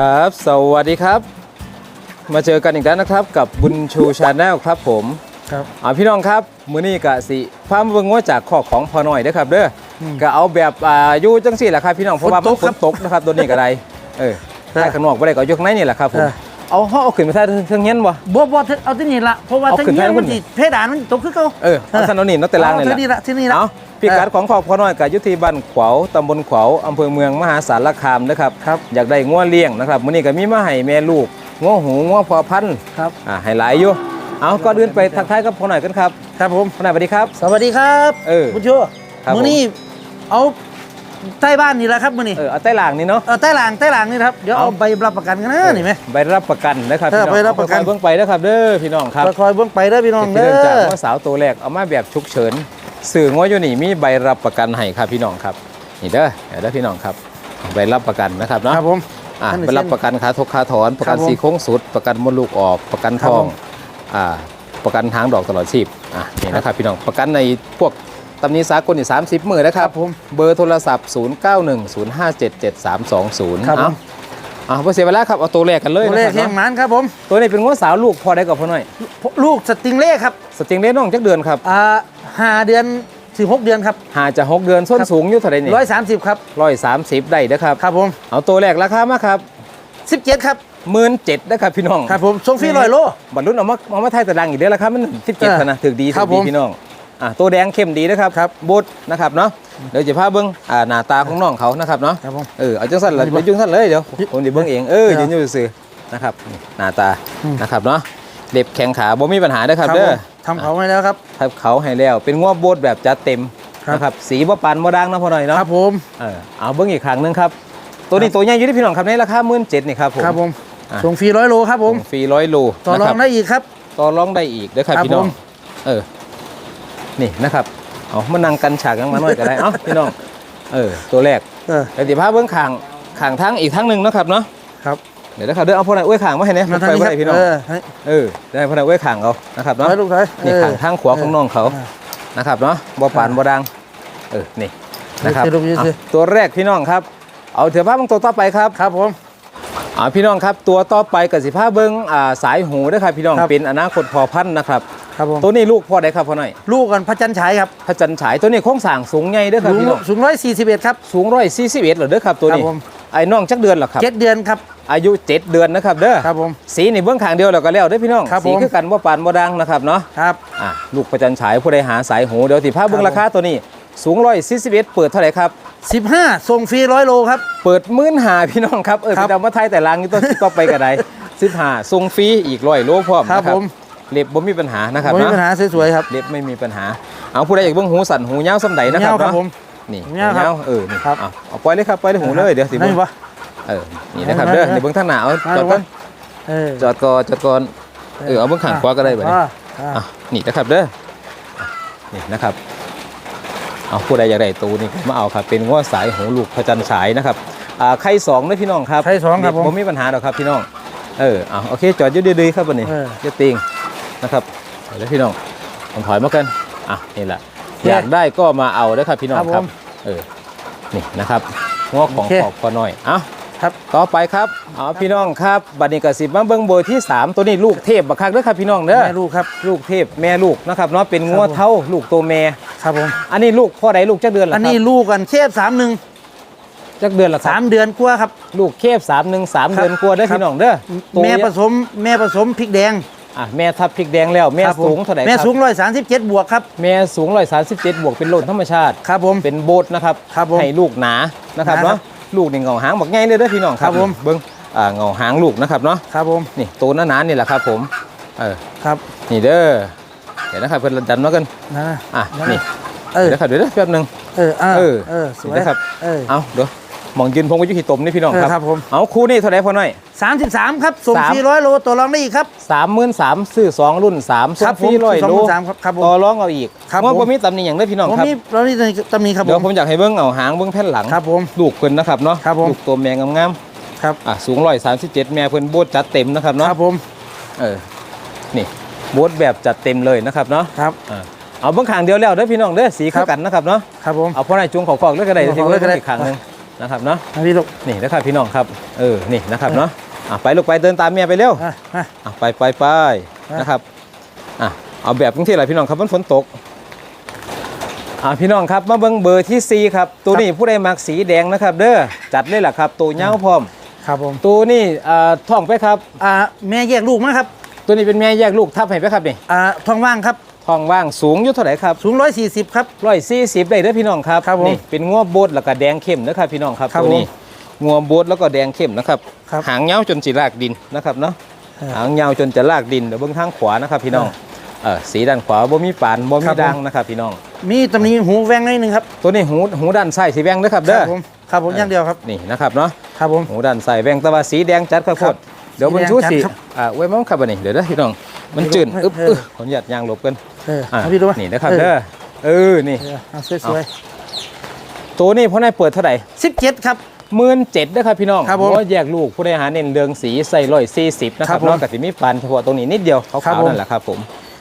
ครับ สวัสดีครับ มาเจอกันอีกแล้วนะครับ กับบุญชูชาแนลครับผมครับอ่าพี่น้องครับ มื้อนี้กะสิพามาเบิ่งว่าจากข้อของพอหน่อยเด้อครับ เด้ออมก็เอาแบบอ่าอยู่จังซี่แหละครับพี่น้องเพราะว่าฝนตมันกฝครันบตกนะครับตัวนี้ก็ได้เออเออใต้ข้างนอกบ่ได้ก็เอาอยกข้างในนี่แหละครับผม เออ เอาเฮาเอาขึ้นมาใต้เทิงเฮียนบ่บ่บ่เอาที่นี่ละเพราะว่าเอาทั้งขึ้นนี้ไปมันบนนี่สิเพดานมันตกคือเก่าเออเอาซันเอานี่เนาะแต่ล่างนี่แหละที่นี่ละที่นี่ละเอาพิกัดของครอบครัวน้อยกับยุทธีบ้านขวาวตำบลขวาวอำเภอเมืองมหาสารคามนะครับครับอยากได้ง้วเลี้ยงนะครับมื้อนี้ก็มีมาให้แม่ลูกง้วหูง้วพอพันธุ์ครับอ่าให้หลายอยู่เอาก็เดินไปทักทายกับพ่อหน่อยกันครับ ครับผมพ่อหน่อยสวัสดีครับ สวัสดีครับ เออคุณชูครับมื้อนี้เอา ใต้บ้านนี่แหละครับมื้อนี้เออเอาใต้หลางนี่เนาะ เออใต้หลังใต้หลังนี่ครับเดี๋ยวเอาเอา ใบรับประกันกันนะนี่ไหม ใบรับประกันนะครับเออพี่น้องใบรับประกัน เอาค่อยๆเบิ่งไปนะครับเด้อพี่น้องครับคอยๆเบิ่งไปเด้อพี่น้องที่เด้เริ่มจากอง้วสาวตัวแรกเอามาแบบฉุกเฉินสื่อง้วอยู่นี่มีใบรับประกันให้ครับพี่น้องครับนี่เด้อเดี๋ยวเด้อพี่น้องครับใบรับประกันนะครับเนาะ ครับผม อะนั่นน่ะไปรับประกันขาทกขาถอน ประกันครับผมสีโค้งสุด ประกันมดลูกออก ประกันครัทบองผมอ่าประกันทางดอกตลอดชีพอะนี่นะครับพี่น้องประกันในพวก ตำหนี้สากลนี่30หมื่นนะครับครับ ผมเบอร์โทรศัพท์ 0 9 1 0 5 7 7 3 2 0ครับผมเอาเอาเพื่อเสียเวลาครับ เอาตัวแรกกันเลยตัวนะเลคขรับแห่งเนาะหมันครับผมตัวนี้เป็นง้วสาวลูกพอได้กับพ่อหน่อย ลูกสติงเล่ครับสติงเล่น้องจักเดือนครับอ่าห้าเดือนถึงหกเดือนครับ หาจะหกเดือนส้นครับ สูงอยู่เท่าไหร่นี่ร้อยสามสิบครับร้อยสามสิบได้นะครับ ครับผมเอาตัวแรกราคามาครับสิบเจ็ดครับหมื่นเจ็ดนะครับพี่น้องครับผมส่งฟรีร้อยโล บรรลุเอามาเอามาไทยแต่ดังอีกเด้อละครับมันสิบเจ็ดเออนะถึกดีครัถึบกดีผมพี่น้อง อะตัวแดงเข้มดีนะครับครับบูดนะครับเนาะเดี๋ยวจะพาเบิ้งอ่าหน้าตาของน้องเขานะครับเนาะครับผมเออเอาจังสั้นเลยเอาดีป่ะเดี๋ยวจังสั้นเลยเดี๋ยวผมจะเบิ้งเองเออเดี๋ยืยวนอยู่ซื่อนะครับนี่หน้าตาอืมนะครับเนาะเด็บแข็งขาบ่มีปัญหาเด้อครับผมเด้อทำเขาไว้แล้วครับทับเขาให้แล้วเป็นง้วโบดแบบจัดเต็มครับนะครับสีบ่ปานบ่ดังนะพ่อหน่อยเนาะครับผมเออเอาเบิ้งอีกครั้งหนึงครับตัวนี้ตัวใหญ่อยู่ที่พี่น้องครับในราคาหมื่นเจ็ดนี่ครับผมครับผมอะส่งฟรีร้อยโลครับผมส่งฟรีร้อยโลต่อรอนะคงบได้อีกครับต่อรองได้อีกเด้อครับครับพี่น้องผมเออ นี่นะครับเอามานั่งกันฉากกันมาหน่อยก็ได้เอ้าพี่น้องเออตัวแรกเออเดี๋ยวเดี๋ยวพาเบื้องข่างข่างทั้งอีกทั้งหนึ่งเนาะครับเนาะครับเดี๋ยวนะครับเดี๋ยวเอาพวกนั้นอ้วยข่างมาให้เนี่ยมาทางไปนี้บ่ครับได้พี่น้องเออให้เออได้พวกนั้นอ้วยข่างเขานะครับเนาะถอยลูกถอยนี่เออข่างทางขวาของน้องเขาเออนะครับเนาะบ่ปานบ่ดังเออนี่นะครับเดี๋ยวเดี๋ยวเดี๋ยวเอาตัวแรกพี่น้องครับ เอาเถือะภาพบางตัวต่อไปครับครับผมอ่าพี่น้องครับตัวต่อไปกับสิภาเบิ้งอ่าสายหูเด้อครับพี่น้องครับเป็นอนาคตพอพันธุ์นะครับ ครับผม ตัวนี้ลูกพ่อได้ครับพ่อหน่อยลูกกันพระจันทร์ฉายครับพระจันทร์ฉายตัวนี้โค้งสร้างสูงใหญ่เด้อครับสูงพี่น้องสูงร้อยสี่สิบเอ็ดครับสูงร้อยสี่สิบเอ็ดเหรอเด้อครับตัวนี้ครับผมไอ้น้องจักเดือนเหรอครับเจ็ดเดือนครับอายุเจ็ดเดือนนะครับเด้อครับผมสีนี่เบื้องขางเดียวแล้วก็แล้วเด้อพี่น้องครับสีผมคือกันว่าปานบ่ดังนะครับเนาะครับอะลูกพระจันทร์ฉายผู้ใดหาสายหูเดี๋ยวสิพาเบื้องครับราคาตัวนี้สูงร้อยสี่สิบเอ็ดเปิดเท่าไหร่ครับสิบห้าส่งฟรีร้อยโลครับเปิดหมื่นหาพี่น้องครับเออครับพี่ดาวมาไทยแต่ลางนี่ต้นต่อไปก็ได้สิบห้าส่งฟรีอีกร้อยโลพร้อมครับนะผม เล็บบ่มีปัญหานะครับไม่มีเนาะปัญหาสวยๆครับเล็บไม่มีปัญหาเอาผู้ใดอยากเบื้องหูสั่นหูยาวสำใดนะครับเงาครับเนาะผมนี่หูยาวครับเออนี่ครับเอาเอาปล่อยเลยครับปล่อยเลยหูเลยเดี๋ยวสิได้เบิ่งปะเออนี่นะครับได้เด้อได้เดี๋ยวเบิ่งทางหน้าเอาได้จอดก่อนเออจอดก่อนจอดก่อนเออเอาเบิ่งข้างขวาก็ได้บัดนี้อ่าอ่าอะนี่นะครับเด้ออะนี่นะครับเอาผู้ใดอยากได้ตูนี่มาเอาครับเป็นง้อสายหูลูกพระจันทร์ฉายนะครับอ่าไข่สองนะพี่น้องครับไข่สองครับผมผมมีปัญหาหรอกครับพี่น้องเออเอาโอเคจอดอยืดดีๆครับบัดนี้เออเดี๋ยวติง นะครับเอาเลยพี่น้องผมถอยมากันอะนี่แหละเคอยากได้ก็มาเอาเด้อครับพี่น้องครับครับผมเออนี่นะครับง้อของโอเคขอบพอหน่อยเอ้าครับต่อไปครับเอาพี่น้องครับบัดนี้กสิบมาเบิ้งเบอร์ที่ 3 ตัวนี้ลูกเทพบักคักเด้อครับพี่น้องเด้อแม่ลูกครับลูกเทพแม่ลูกนะครับเนาะเป็นงัวครับผมเท่าลูกตัวแม่ครับผมอันนี้ลูกพ่อใดลูกจักเดือนละคอัรันบนี้ลูกกันเทพสามหนึ่งจักเดือนละคสารับมเดือนกว่าครับ ลูกเคฟสามหนึ่งสามครับเดือนกว่าเด้อครับพี่น้องเด้อตัวแม่ผเนี่ยสมแม่ผสมพริกแดง อะแม่ทับพริกแดงแล้วแม่ครับผสูงเท่าไหร่แม่ครับสูงร้อยสามสิบเจ็ดบวกครับ แม่สูงร้อยสามสิบเจ็ดบวกเป็นโลนธรรมชาติ ครับผม เป็นโบทนะครับครับผมให้ลูกหนานะครับหนาครับเนาะลูกนี่เงาหางบักง่ายเลยเด้อพี่น้องครับครับผม เบิ้งอ่าเงาหางลูกนะครับเนาะครับผมนี่ตัวหนาๆนี่แหละครับผมเออครับนี่เด้อเดี๋ยวนะครับเพื่อนดันมากันนะอะได้นี่เออเดี๋ยวนะครับเดี๋ยวนะแป๊บหนึง เอออ่าเออเออสวยเดี๋ยวครับ เออเอาเดี๋ยว มองยืนพงกับยุขีตมนี่พี่น้องเออครับครับผมเอาคู่นี่เท่าไหร่พอหน่อยสามสิบสามครับส่งสามฟรีร้อยโลตัวรองได้อีกครับสามหมื่นสามซื้อสองรุ่นสามครัส่งบฟรีร้อยผมโล23ครับครับผมต่อร้องเอาอีกครับว่าผมผมมีตำหนิอย่างเด้อพี่น้องผมครับมีเรานี่ตำหนิครับผเดี๋ยวมผมอยากให้เบิ้งเอาหางเบิ้งแผ่นหลังครับผมลูกเพิ่นนะครับเนาะครับผมลูกตัวแมงงามครับๆอะสูงร้อยสามสิบเจ็ดแม่เพิ่นโบดจัดเต็มนะครับคเนาะรับผมเออนี่โบดแบบจัดเต็มเลยนะครับเนาะครับอ่าเอาเบิ้งขางเดียวแล้วเด้อพี่น้องเด้อสีเข้าครับกันนะครับเนาะครับผมเอาพ่อในายจุงเขากอกเลยก็ได้เอาที่ขอกเลยก็ได้อีกครั้งหนึง นะครับเนาะมาพี่ลูก นี่นะครับพี่น้องครับเออนี่นะครับเนาะอะไปลูกไปเดินตามเมียไปเร็วอะมาอะไปไปไปอะ นะครับอะเอาแบบที่ไรพี่น้องครับมันฝนตกอะพี่น้องครับมาเบิ้งเบอร์ที่ 4 ครับ ตัวนี้ผู้ใดมักสีแดงนะครับ เด้อจัดเลยล่ะครับตัวเงาวพร้อม ครับผม ตัวนี้อ่าท้องไปครับ อ่า แม่แยกลูกมาครับ ตัวนี้เป็นแม่แยกลูกทับให้ไปครับนี่ อ่าท้องว่างครับ ท้องว่างสูงอยู่เท่าไหร่ครับสูงร้อยสี่สิบครับ ร้อยสี่สิบได้เด้อพี่น้องครับครับผมนี่เป็นงัวโบดแล้วก็แดงเข้มนะครับพี่น้องครับครับตัวนี้งัวโบดแล้วก็แดงเข้มนะครับครับหางเงาวจนสิลากดินนะครับเนาะเออหางยาวจนจะลากดินเดี๋ยวเบื้องทางขวานะครับพี่น้องเออเออสีด้านขวาบ่มีปานบ่คมีรับผม ดังนะครับพี่น้อง มีตำหนิหูแวงนิดนึงครับตัวนี้หูหูด้านซ้ายสีแวงนะครับคเด้รัอบผมครับผมอย่างเดียวครับนี่นะครับเนาะ ครับผมหูด้านซ้ายแวงแต่ว่าสีแดงจัดครับโคครัตบรเดี๋ยวมันสีแดงชูสีจัดครับอ่าไว้มั้งครับอันนี้เดี๋ยวเด้อพี่น้องมันไม่รู้จืดไม่อึ๊บเอออึ๊บขออนุญาตยางหลบกันเอออะเอาพี่ดูไหมนี่นะครับเด้อเออนี่เออเอาสวยตัวนี้พ่อนายเปิดเท่าไหร่ๆสิบเจ็ดครับ หมื่นเจ็ดนะครับพี่น้องครับผมเพาะว่าแยกลูกผู้ใดหาเน้นเรืองสีใส่ร้อยสี่สิบนะคครัรับบผมนอกจากที่มีปานเฉพาะตรงนี้นิดเดียวขาครับวผมๆนั่นแหละครับผม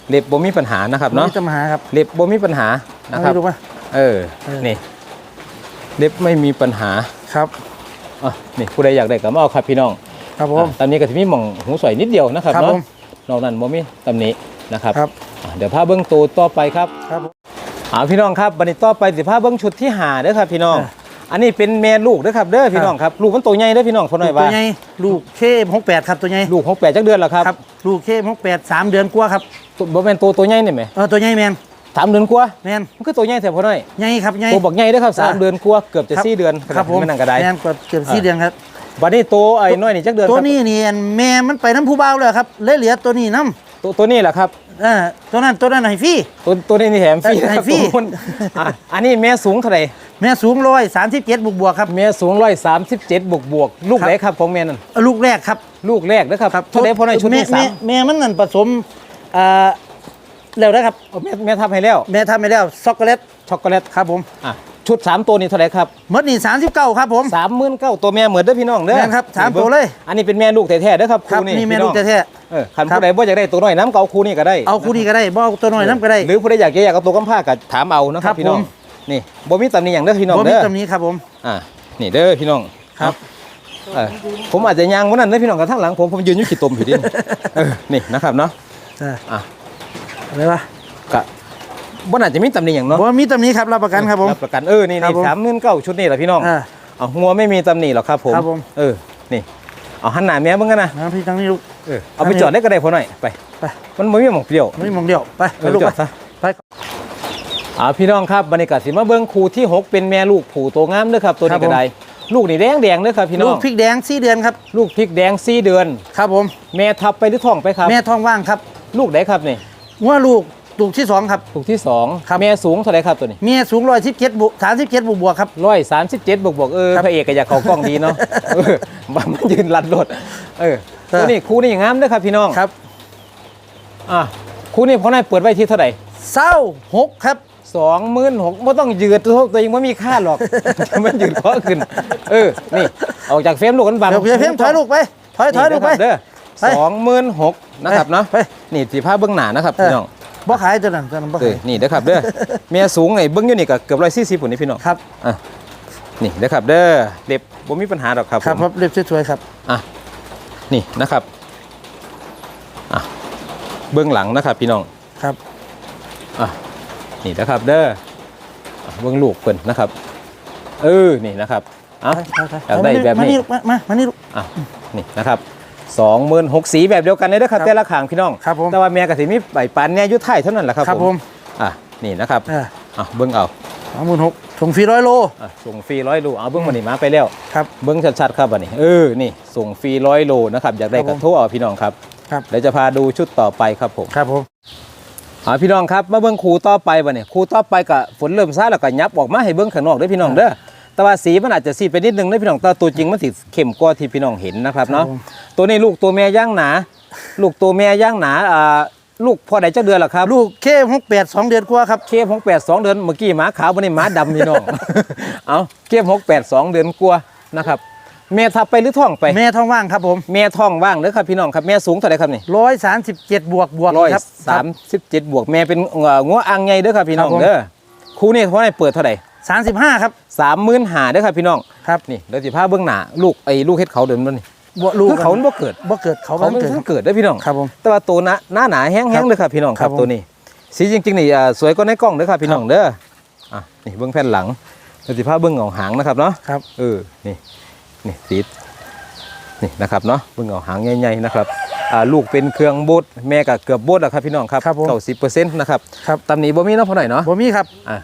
เล็บบ่มีปัญหานะครับเนาะไม่จะมาหาครับเล็บบ่มีปัญหานะเอาครับ พี่ดูไหม เออ เออ นี่ เล็บไม่มีปัญหาครับ อะนี่ผู้ใดอยากได้ก็มาเอาครับพี่น้องครับผม อะตอนนี้ก็จะมีหม่องหูสวยนิดเดียวนะครับครับเนาะผม นอกนั้นบ่มีตำหนิ นะครับครับ อะเดี๋ยวพาเบิ้งตัวต่อไปครับครับผม อ่าพี่น้องครับบันนี้ต่อไปสิพาเบิ้งชุดที่หาเด้อครับ พี่น้อง อะอันนี้เป็นแม่ลูกเด้อครับเด้อพี่น้องครับลูกมันโตใหญ่เด้อพี่น้องคนหน่อยตัว่า วใหญ่ลูกเคหกแปดครับตัวใหญ่ลูกของแปดจักเดือนแล้วครับครับลูกเคหกแปดสามเดือนกว่าครับตัวบ่แม่นตัวตัวใหญ่นี่แหมเออตัวใหญ่แมนสามเดือนกว่าแมนมันคือตัวใหญ่แท้พ่อน้อย ใหญ่ครับใหญ่ ตัวบักใหญ่เด้อครับสามอะเดือนกว่าเกือบจะสี่เดือนครับผมไม่นั่งกระไดแมนกว่าเกือบสี่อะเดือนครับ บัดนี้ตัวไอ้น้อยนี่จักเดือนคตัวรับนี้นี่อันแม่มันไปน้ำผู้เบาวเลยครับเลยเหลือตัวนี้น้ ตัวตัวนี้แหละครับำเออตัวนั้นตัวนั้นให้ฟรี ตัวตัวนี้นี่แถมฟรีเออนะครับให้ฟรี ตัวนู้นอะอันนี้แม่สูงเท่าไหร่แม่สูงร้อยสามสิบเจ็ดบวกบวกๆครับ แม่สูงร้อยสามสิบเจ็ดบวกบวกลูกครับ ไหนครับของแม่นั่นเออลูกแรกครับลูกแรกนะครับเท่าไหร่พ่อน้อยชุดที่แม่สามแม่แม่มันนั่นผสมอ่าแล้วนะครับ เอาแม่แม่ทำให้แล้วแม่ทำไปแล้วช็อกโกแลตช็อกโกแลตครับผม อะ ชุดสามตัวนี้เท่าไหร่ครับหมดนี่สามสิบเก้าครับผมสามหมื่นเก้าตัวแม่เหมือนเด้อพี่น้องเด้อแม่นครับสามตัวเลย อันนี้เป็นแม่ลูกแท้ๆเด้อครับครับคู่นี่แม่พี่ลูองกแท้เออคันครับผู้ใดบ่อยากได้ตัวน้อยน้ำเก่าคู่นี้ก็ได้ๆเอาคู่นี้ก็ได้บ่เอาตัวน้อยน้ำก็ได้ หรือผู้ใดอยากจะอยากเอาตัวกำพร้าก็ถามเอานะคครัรับบพี่น้องผมนี่บ่มีตำหนิอย่างเด้อพี่น้องบ่มีเด้อตำหนี้ครับผมอ่านี่เด้อพี่น้องครับเออผมอาจจะยางวันนั้นเด้อพี่น้องกับทางหลังผมผมยืนอยู่ขี้ตมอยู่ดิเออนี่นะครับเนาะเอออะอะไรวะก็ บ่น่าจะมีตำหนิอย่างเนาะบ่มีตำหนี้ครับรับประกันครับผมรับประกันเออนี่ครันี่บผมสามหมื่นเก้าชุดนี่แหละพี่น้องอ่าเอางัวไม่มีตำหนิหรอกครับผมครับผมเออนี่เอาหันหน้าแม่เบิ่งกันนะนะพี่ตั้งนี่ลูกเออเอาไปจอดได้ก็ได้พอหน่อยไปไปมันไม่มีหมองเปรี้ยวไม่มองเดียวไปเอไปอลูกจไปอดซะไปอ่าพี่น้องครับบรรยากาศสิมาเบิ้งครูที่ 6 เป็นแม่ลูกผูตัวงามเด้อครับ ตัวครันี้บผมก็ได้ลูกนี่แดงแดงๆเด้อครับพี่น้ลูอกงพริกแดงสี่เดือนครับลูกพริกแดงสี่เดือนครับผม แม่ทับไปหรือท้องไปครับ แม่ท้องว่างครับ ลูกไหนครับนี่งัวลูก ลูกที่สองครับลูกที่สองครับ แม่สูงเท่าไหรครับตัวนี้เมียสูงร้อยสิบเจ็ดบวกสามสิบเจ็ดบวกบวกครับ ร้อยสามสิบเจ็ดบวกบวกๆเออครับพระเอกก็อยากเข้ากล้องดีเนาะเออบ้ามันยืนรัดรถเออเออตัวนี้ครูนี่งามเด้อครับพี่น้องครับอะครูนี่พ่อนายเปิดไว้ที่เท่าไหร่เศร้าหกครับ สองหมื่นหกไม่ต้องยืดตัวตัวเองไม่มีค่าหรอก มันยืดเพราะขึ้น เออนี่ออกจากเฟรมลูกกันบังเดี๋ยวเพียงถอยลูกไป ถอยถอยลูกไป นี่นะครับเด้อไปสองหมื่นหกนะครับเนาะไปนี่สีผ้าเบื้องหน้านะครับเออพี่น้อง บ่ขายตัวนั้นตัวนั้นบ่เอขาอยนี่เด้อครับเด้อเมียสูงไอ้เบื้องอยู่นี่ก็เกือบร้อยสี่สิบผุนนี่พี่น้องครับ อะนี่เด้อครับเด้อเล็บบ่มีปัญหาหรอกครับครับผมครับเรียบสวยๆครับ อะนี่นะครับอะเบื้องหลังนะครับพี่น้อง ครับ อะนี่นะครับเด้ออะเบื้องลูกเพิ่นนะครับ เออนี่นะครับเอะ อยากได้แบบนี้ มานี่ลูกมามามานี่ลูก อะนี่นะครับ สองหมื่นหกสีแบบเดียวกันเลยนะครับครับ แต่ละขางพี่น้อง ครับผมแต่ว่าแม่กับสีมีใบปานเนี่ยอยุทธไทยเท่านั้นแหละครับครับผมอะนี่นะครับเอออะเบิ้งเอาสองหมื่นหกส่งฟรีร้อยโลอะส่งฟรีร้อยโลเอาเบิ้งมานี่มาไปแล้วครับเบิ้งชัดๆครับอันนี้เออนี่ส่งฟรีร้อยโลนะครับอยากได้ครักับบผมโทรเอาพี่น้องครับครับเดี๋ยวจะพาดูชุดต่อไปครับผมครับผมอ่าพี่น้องครับมาเบิ้งครูต่อไปบ่เนี่ยครูต่อไปก็ฝนเริ่มซาแล้วก็ยับออกมาให้เบิ้งข้างนอกเด้อพี่น้องเด้อ แต่ว่าสีมันอาจจะสีไปนิดนึงเด้อพี่น้องแต่ตัวจริงมันสิเข้มกว่าที่พี่น้องเห็นนะครับเนาะครับผมตัวนี้ลูกตัวแม่ย่างหนา ลูกตัวแม่ย่างหนาอ่าลูกพ่อใดเจ้าเดือนล่ะครับ ลูกเคหกแปดสองเดือนกว่าครับเคฟหกแปดสองเดือนเมื่อกี้หมาขาววันนี้หมาดำพี่น้องเอาเคฟหกแปดสองเดือนกลัวานะครับแม่ทับไปหรือท้องไปแม่ท้องว่างครับผมแม่ท้องว่างเด้อครับพี่น้องครับแม่สูงเท่าไหร่ครับนี่ร้อยสามสิบเจ็ดบวกบวกร้อยครับสามสิบเจ็ดบวกแม่เป็นเอ่องัวอ่างใหญ่เด้อครับพี่น้องครับผมเด้อครูนี่พ่อให้เปิดเท่าไหร่ สามสิบห้าครับ สามหมื่นหาเด้อครับพี่น้องครับนี่เดี๋ยวสิพาเบื้องหน้าลูกไอ้ลูกเฮ็ดเขาเดินมันนี่บ่ลูกคือเขามันบ่เกิดบ่เกิดเขาเขาบ่มันเกิดเพิ่งเกิดได้อพี่น้องครับผมแต่ว่าตัวหน้าหน้าหนาแห้งๆเลยครับพี่น้องครับครับผมตัวนี้สีจริงๆนี่อ่าสวยกว่าในกล้องเด้อครับพี่น้องเด้ออะนี่เบื้องแผ่นหลังเดี๋ยวสิพาเบื้องเหงาหางนะครับเนาะครับเออนี่นี่สีนี่นะครับเนาะเบิ่งเอาหางใหญ่ๆนะครับอ่าลูกเป็นเครื่องบดแม่ก็เกือบบดแล้วครับพี่น้องครับครับผมเก้าสิบเปอร์เซ็นต์นะครับครับตำหนิบ่มีเนาะพอหน่อยเนาะบ่มีครับอ่า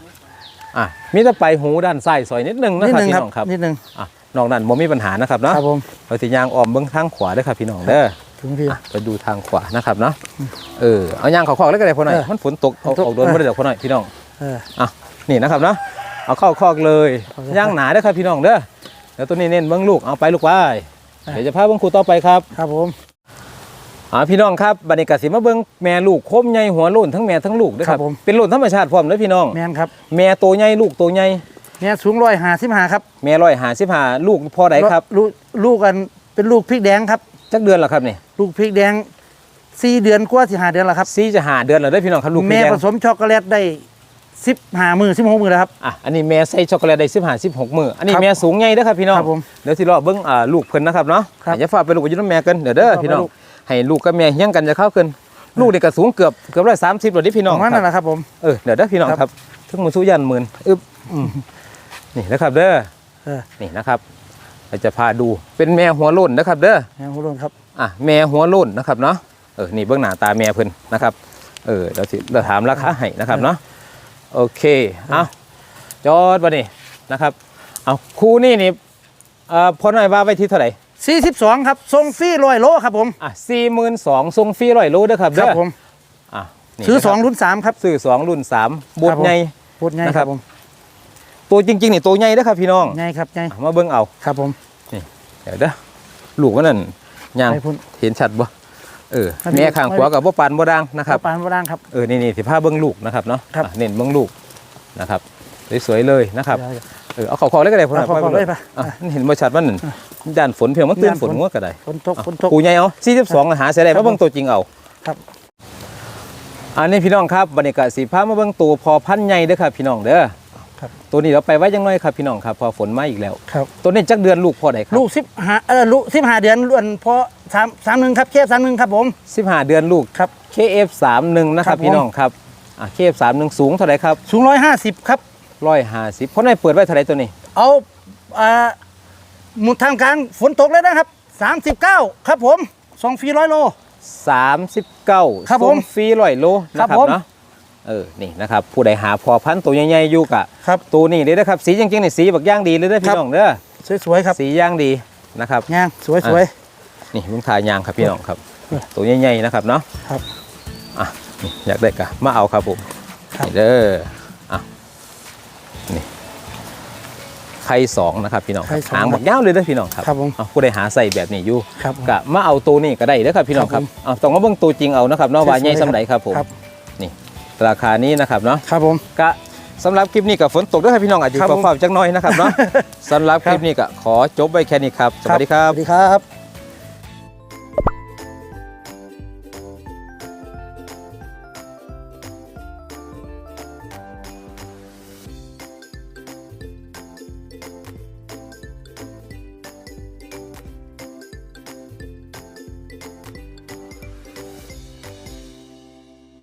อ่ามีแต่ไปหูด้านซ้ายซอยนิดนึงนะนิดครับนึงพี่ครับน้องครับนิดนึง อะนอกนั้นบ่มีปัญหานะครับเนาะครับผมเราสิยางออมเบิ่งทางขวาเด้อครับพี่น้องเด้อ ถึงพี่ อะไปดูทางขวานะครับเนาะ เออ เอายางเขาคอกแล้วก็ได้พอหน่อย เออมันฝนตกเอาฝนตกออกโดนบ่ได้เดี๋ยวพอหน่อยพี่น้อง เออ อะ นี่นะครับเนาะ เอาเข้าคอกเลยเอาเลยย่างหนาเด้อครับพี่น้องเด้อเดี๋ยวตัวนี้เน้นเบิ้งลูก เอาไปลูกไปอะเดี๋ยวจะพาเบิ้งครูต่อไปครับ ครับผม อ่าพี่น้องครับบัดนี้กสิมาเบิ้งแม่ลูกโคมใหญ่หัวโล้นทั้งแม่ทั้งลูกเด้อครับเป็นโล้นธรรมชาติพร้อมเด้อพี่น้อง แมนครับแม่ตัวใหญ่ลูกตัวใหญ่เนี่ยสูงร้อยห้าสิบห้าครับแม่ร้อยหาสิบหาลูกพ่อใดครับลูกลูกกันเป็นลูกพริกแดงครับ จักเดือนละครับนี่ลูกพริกแดงสี่เดือนกว่าสิห้าเดือนแล้วครับ ซีจะหาเดือนแล้วเด้อพี่น้องครับลูกพี่แม่แดงผสมช็อกโกแลตได้สิบห้ามือสิบหกมือแล้วครับ อะอันนี้แม่ใส่ช็อกโกแลตได้สิบหาสิบหกมืออันนี้ครับแม่สูงใหญ่เด้อครับพี่น้องครับผมเดี๋ยวสิรอเบิ้งอ่าลูกเพิ่นนะครับเนาะครับอย่าฝากไปลูกกับยุ่นำแม่กันเดี๋ยวเด้อครับพี่น้องลูก ให้ลูกกับแม่เฮี้ยงกันจะเข้ากันลูกนี่ก็สูงเกือบเกือบร้อยสามสิบเลยพี่น้องประมาณคนั่นแหรับละครับผมเออเดี๋ยวเด้อพี่น้องครับครับทึงมือสู้ยันหมื่นอึบอืมนี่นะครับเด้อเออนี่นะครับเราจะพาดูเป็นแม่หัวโล้นนะครับ เด้อแมงหัวโลนครับอะแม่หัวโล้นนะครับเนาะเออนี่เบื้องหน้าตาแม่เพิ่นนะครับ เออเดี๋ยวสิเราถามราคาให้นะครับเนาะโอเคเอาจอดวะนี่นะครับเอาคู่นี่นี่เอ่อพอหน่อยว่าไว้ที่เท่าไหร่ สี่สิบสองครับทรงฟรีร้อยโลครับผม อะสี่หมื่นสองทรงฟรีร้อยโลเด้อครับคเด้รับอผมอะนี่ซื้อ นะคสรับองรุ่นสามครับ ซื้อสองรุ่นสามบทครับผม ใหญ่ พูดง่ายนะคครัรับ บผมตัวจริงๆนี่ตัวใหญ่เด้อครับพี่น้องง่ายครับง่ายอะมาเบิ่งเอา ครับผม เดี๋ยวเด้อลูกมันนั่นย่างไปพุ่นเห็นชัดบ่เออครับแม่ข้างขวากับบ่ปานบ่ดังนะครับ ปานบ่ด่างครับ เออนี่นี่สิพาเบิ่งลูกนะครับเนาะครับ อะเน้นเบิ่งลูกนะครับสวยๆเลยนะครับเดี๋ยว เออเอาเขาๆเลยก็ได้พ่อเอาเข้าๆเลยปะอะมันเห็นบ่ชัดว่านั่นด้านฝนเพียงมันตื่นด้านฝฝนนงัวก็ได้ฝนตกอะฝนตก ปูใหญ่เอา42หาเสียได้ครัมาบเบิ่งตัวจริงเอา ครับอันนี้พี่น้องครับบรรยากาศสีพามาเบิ่งตัวพอพันธุ์ใหญ่เด้อครับพี่น้องเด้อครับ ตัวนี้เราไปไว้ยังน้อยครับพี่น้องครับ พอฝนมาอีกแล้ว ครับ ตัวนี้จักเดือนลูกพอใดครับลูกสิบห้าเออลูกสิบห้าเดือนล้วนพอสามสามหนึ่งครับเคฟสามหนึ่งครับผม 15 เดือนลูก ครับ KF31 นะคครัรับบผม พี่น้องครับอะ KF31 สูงเท่าไหร่ครับ สูงร้อยห้าสิบครับ 150เพราะนายเปิดไว้เท่าไหร่ตัวนี้เอาอ่าหมุดทางกลางฝนตกเลยนะครับสามสิบเก้าครับผมสองฟรีร้อยโล39ครับผมส่งฟรีร้อยโลนะคครัรับบผม เนาะเออนี่นะครับผู้ใดหาพอพันธุ์ตัวใหญ่ๆอยู่กะครับ ตัวนี้เลยนะครับสีจริงๆนี่สีบักย่างดีเลยเด้อพี่ครับน้องเด้อสวยๆครับสีย่างดีนะครับงางสวยสวย นี่ลุงทายางครับพี่น้องครับ ตัวใหญ่ๆนะครับเนาะครับอะนี่อยากได้กะมาเอาครับผมครับ นี่เด้อ ไข่สองนะครับพี่น้องครับไข่สองหางบักยาวเลยเด้อพี่น้องครับครับผมเอาผู้ใดหาใส่แบบนี้อยู่ครับผมกะมาเอาตัวนี้ก็ได้เด้อครับพี่น้องครับครับผมเอาต้องมาเบิ่งตัวจริงเอานะครับเนาะว่าใหญ่สวยๆสำใดครับผมครับ นี่ ราคานี้นะครับเนาะ ครับผมกะสำหรับคลิปนี้กับฝนตกด้วยครับพี่น้องอาจจะครับขผอมความจังน้อยนะครับเนาะสำหรับคลิปนี้ก็ขอจบไว้แค่นี้ครับ สวัสดีครับสวัสดีครับ